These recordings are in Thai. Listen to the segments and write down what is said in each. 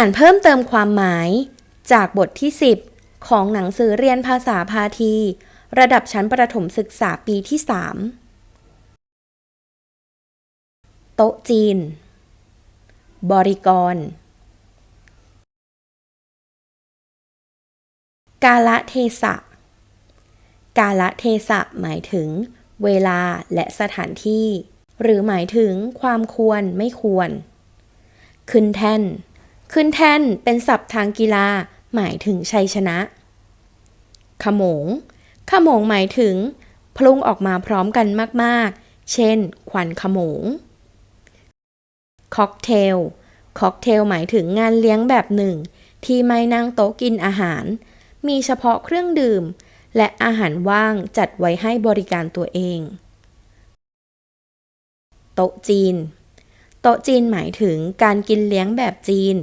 อ่านเพิ่มเติมความหมาย จากบทที่ 10 ของหนังสือเรียนภาษาพาที ระดับชั้นประถมศึกษาปีที่ 3 โต๊ะจีน บริกร กาละเทศะ กาละเทศะหมายถึง เวลาและสถานที่ หรือหมายถึงความควรไม่ควร ขึ้นแท่น ขึ้นแท่นเป็นศัพท์ทางกีฬา หมายถึงชัยชนะ ขโมง ขโมงหมายถึง พลุ่งออกมาพร้อมกันมากๆ เช่น ควันขโมง ค็อกเทล ค็อกเทลหมายถึงงานเลี้ยงแบบหนึ่ง ที่ไม่นั่งโต๊ะกินอาหาร มีเฉพาะเครื่องดื่ม และอาหารว่างจัดไว้ให้บริการตัวเอง โต๊ะจีน โต๊ะจีนหมายถึงการกินเลี้ยงแบบจีน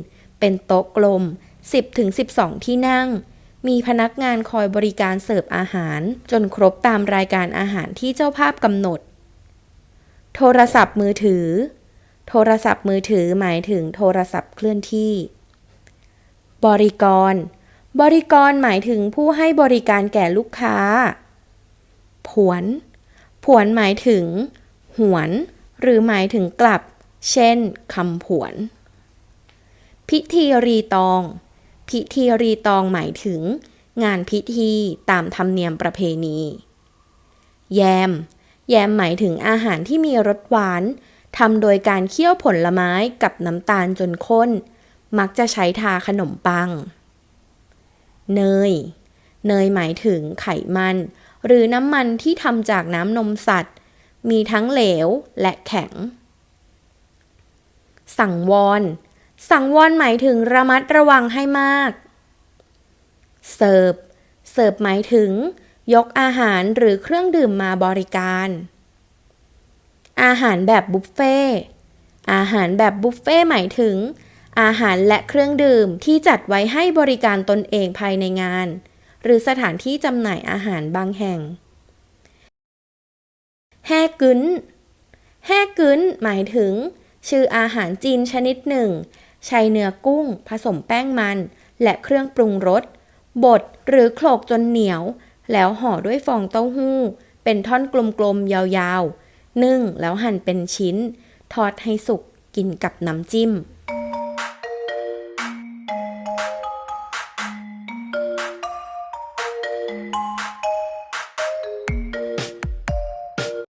เป็นโต๊ะกลม 10-12 ที่นั่ง มีพนักงานคอยบริการเสิร์ฟอาหาร จนครบตามรายการอาหารที่เจ้าภาพกำหนด โทรศัพท์มือถือ โทรศัพท์มือถือหมายถึงโทรศัพท์เคลื่อนที่ บริกร บริกรหมายถึงผู้ให้บริการแก่ลูกค้า ผวน ผวนหมายถึง หวน หรือหมายถึงกลับ เช่นคำผวน พิธีรีตอง พิธีรีตองหมายถึง งานพิธีตามธรรมเนียมประเพณี แยม แยมหมายถึงอาหารที่มีรสหวานทำโดยการเคี่ยวผลไม้กับน้ำตาลจนข้น มักจะใช้ทาขนมปัง เนย เนยหมายถึงไขมัน หรือน้ำมันที่ทำจากน้ำนมสัตว์ มีทั้งเหลวและแข็ง สังวร สังวรหมายถึงระมัดระวังให้มาก เสิร์ฟ เสิร์ฟหมายถึง ยกอาหารหรือเครื่องดื่มมาบริการ อาหารแบบบุฟเฟ่อาหารแบบบุฟเฟ่หมายถึง อาหารและเครื่องดื่มที่จัดไว้ให้บริการตนเองภายในงาน หรือสถานที่จำหน่ายอาหารบางแห่ง แฮกึ้น แฮกึ้นหมายถึง ชื่ออาหารจีนชนิดหนึ่ง ใช้เนื้อกุ้ง ผสมแป้งมัน และเครื่องปรุงรส บดหรือโขลกจนเหนียว แล้วห่อด้วยฟองเต้าหู้ เป็นท่อนกลมๆ ยาวๆ นึ่งแล้วหั่นเป็นชิ้น ทอดให้สุกกินกับน้ำจิ้ม